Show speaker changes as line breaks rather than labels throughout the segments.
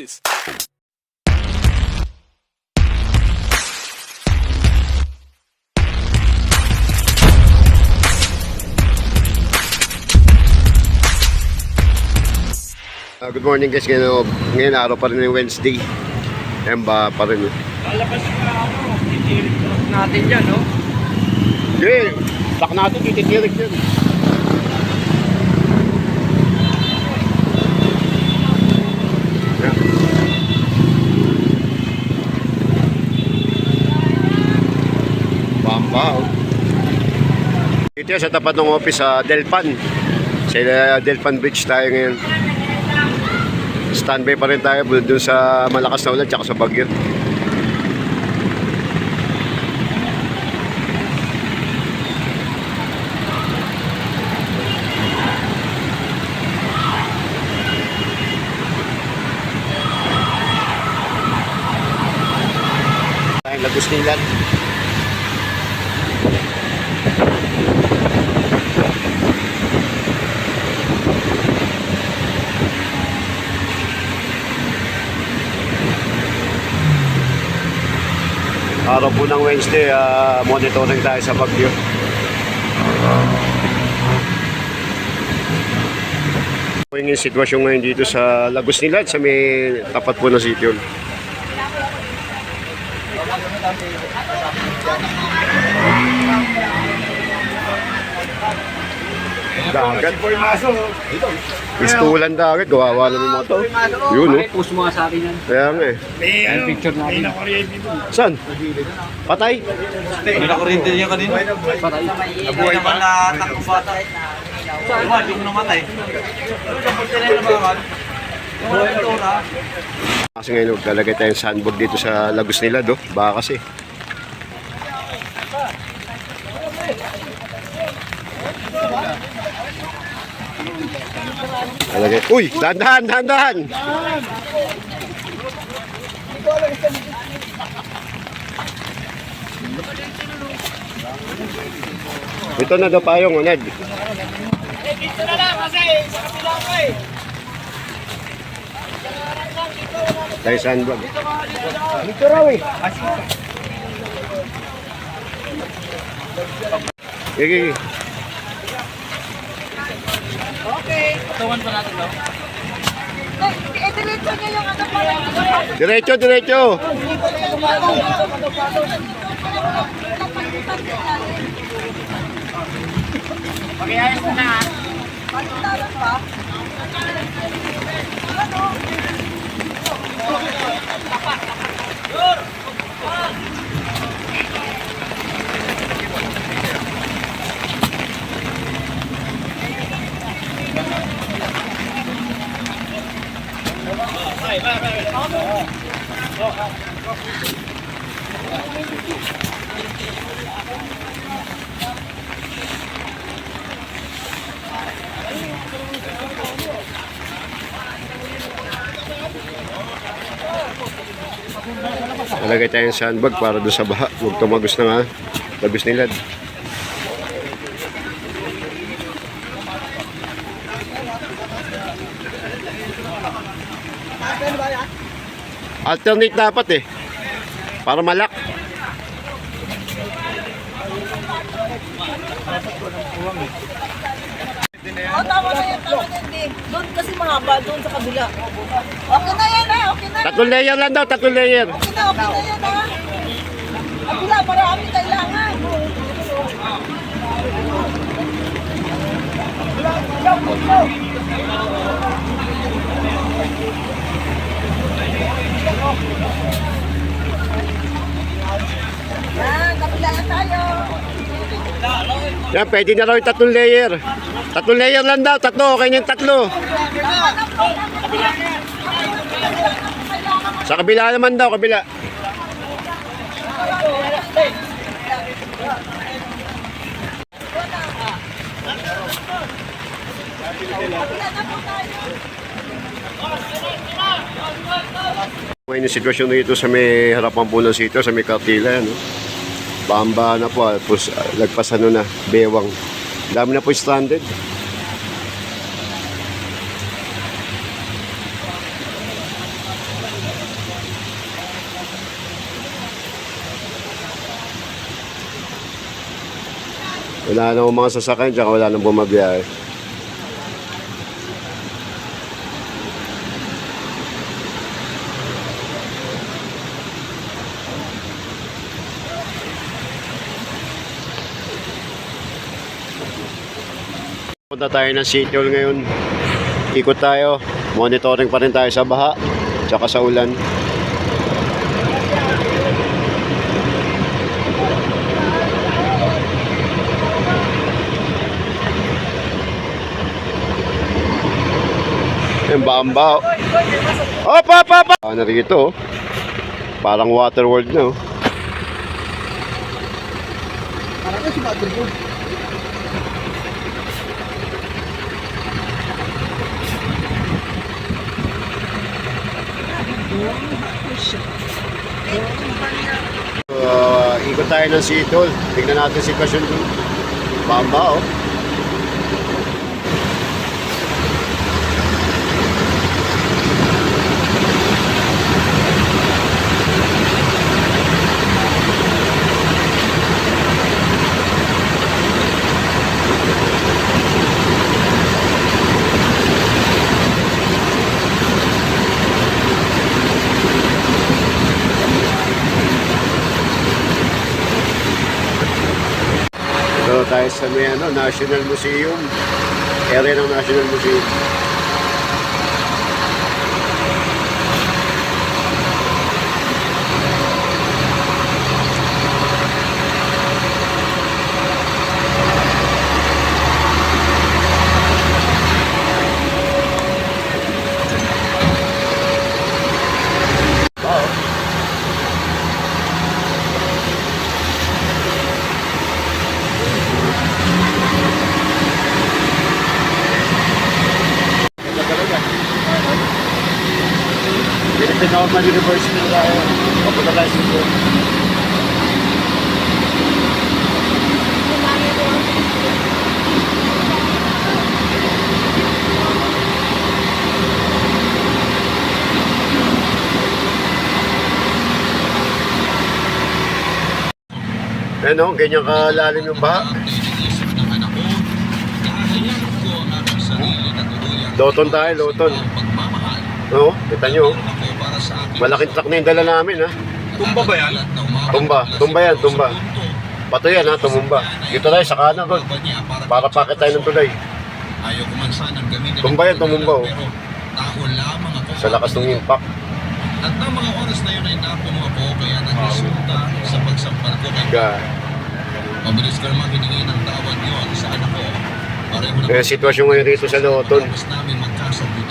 this?
Ah, good morning guys, ngayon, ngayon araw pa rin yung Wednesday. Ayan ba pa rin.
Lalabas na ano, titirik natin yan, no?
Hindi, tak natin, tititirik yan. Bamba, oh. Dito sa tapat ng office sa Delpan. Sa uh, Delpan Beach tayo ngayon. Standby pa rin tayo doon sa malakas na ulan tsaka sa bagyo. Nilan. Araw po ng Wednesday, ah, monitoring tayo sa Bagyo. Po yung sitwasyon ngayon dito sa Lagos Nilan, sa may tapat po ng sityo. Dagat. Pistulan dagat, gawawa naman yung mga to. Yun, no?
Post mo nga sa akin yan.
Kaya nga eh.
May ano,
picture natin.
Saan? Patay?
May nakuryente niya kanina.
Patay.
Nabuhay naman na takbo bata. Diba, di mo namatay. Ano sa punta na nabawan? Buhay na tora.
Kasi ngayon naglalagay tayong sandbag dito sa Lagos nila, do. Baka kasi. Lalagay. Uy! Dahan-dahan! Dahan-dahan! Ito na daw payong, unad. Tayo sandbag. Dito raw eh. Sige, sige.
Eh, diretso niya yung ano para
Diretso, diretso.
Pag-iayos na na.
Pagkitaran pa.
Nalagay tayong sandbag para doon sa baha. Huwag tumagos na nga. Labis nila. Alternate dapat eh. Para malak.
Oh, tama na yan, tama na yan. Doon kasi mahaba, doon sa kabila. Okay na yan ha, okay na.
Tatlong layer lang daw, tatlong layer.
Okay na, okay na yan ha. Kabila, marami kailangan. Yan, kabila na tayo.
Yan, pwede na raw yung tatlong layer. Tatlong layer lang daw, tatlo. Okay yung tatlo. Sa kabila naman daw, kabila. Ngayon sitwasyon dito sa may harapan po ng sitio, sa may kartila, ano? Bamba na po, tapos uh, lagpas ano na, bewang. Dami na po stranded. Wala na mga sasakyan, tsaka wala nang bumabiyahe. Punta tayo ng Hall ngayon. Ikot tayo. Monitoring pa rin tayo sa baha. Tsaka sa ulan. Yung bamba. Op, op, op! op. Ah, narito. oh. Parang water world na. oh. Uh, ikot tayo ng sitol. Tingnan natin sitwasyon dun. Bamba, oh. Sa may ano, National Museum. Area ng National Museum. Philippine Normal University tayo. Papunta tayo sa school. Ano, ganyan kalalim yung baha. Loton tayo, Loton. Oo, kita nyo. Oh. Malaking truck na yung dala namin, ha.
Tumba ba yan?
Tumba, tumba yan, tumba. Pato yan, ha, tumumba. Dito tayo sa kanan, Rod. Para pakit tayo ng tulay.
Ayaw ko man sanang gamitin
Tumba yan, tumumba, oh.
Tao lamang ako.
Sa lakas ng impact.
At ang mga oras na yun ay napuno ako kaya nagresulta sa pagsampal ko kay
Ga.
Mabilis ko naman hiningi ng tawad yun sa anak ko. Pareho na
Kaya sitwasyon ngayon dito sa Loton.
Tapos namin magkasagutan.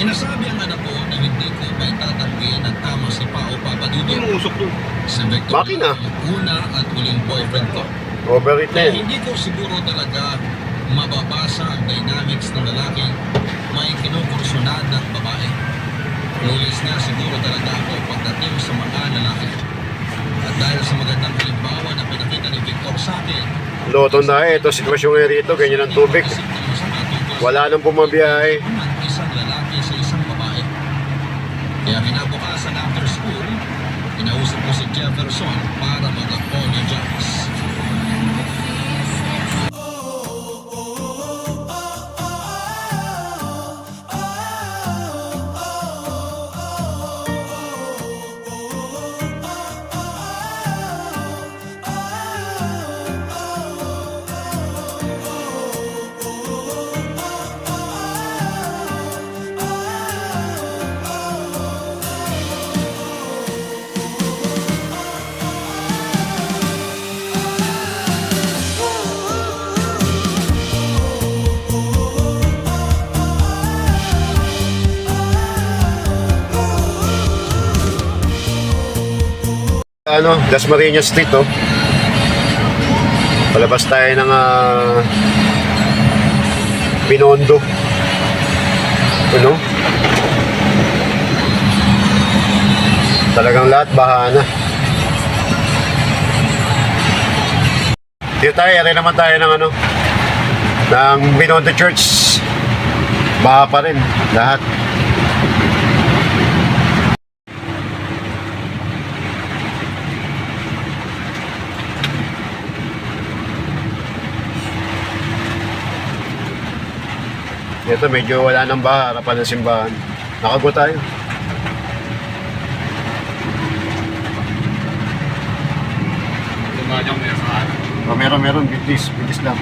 May nasabi ang anak ko na hindi ko ba itatanggihan ng tama si Pao Papadudo
Inuusok to.
si Victor
Makina.
ang una at huling boyfriend ko.
Overeat na
Kaya
yan.
hindi ko siguro talaga mababasa ang dynamics ng lalaking may kinukursunan ng babae. Lulis na siguro talaga ako pagdating sa mga lalaki. At dahil sa magandang halimbawa na pinakita ni Victor sa akin,
Loton na eh. Ito sitwasyon ngayon rito. Ganyan ang tubig.
sa
Wala nang bumabiyahe.
ng isang lalaki sa isang babae. Kaya kinabukasan after school, kinausap ko si Jefferson para
Ano, Dasmariñas Street, oh. Palabas tayo ng ah, Binondo. Ano? Talagang lahat baha na. Dito tayo, rin naman tayo ng ano, ng Binondo Church. Baha pa rin, lahat. Ito medyo wala nang baha, harapan ng simbahan. Nakago tayo. Oh, meron, meron. Bilis, bilis lang.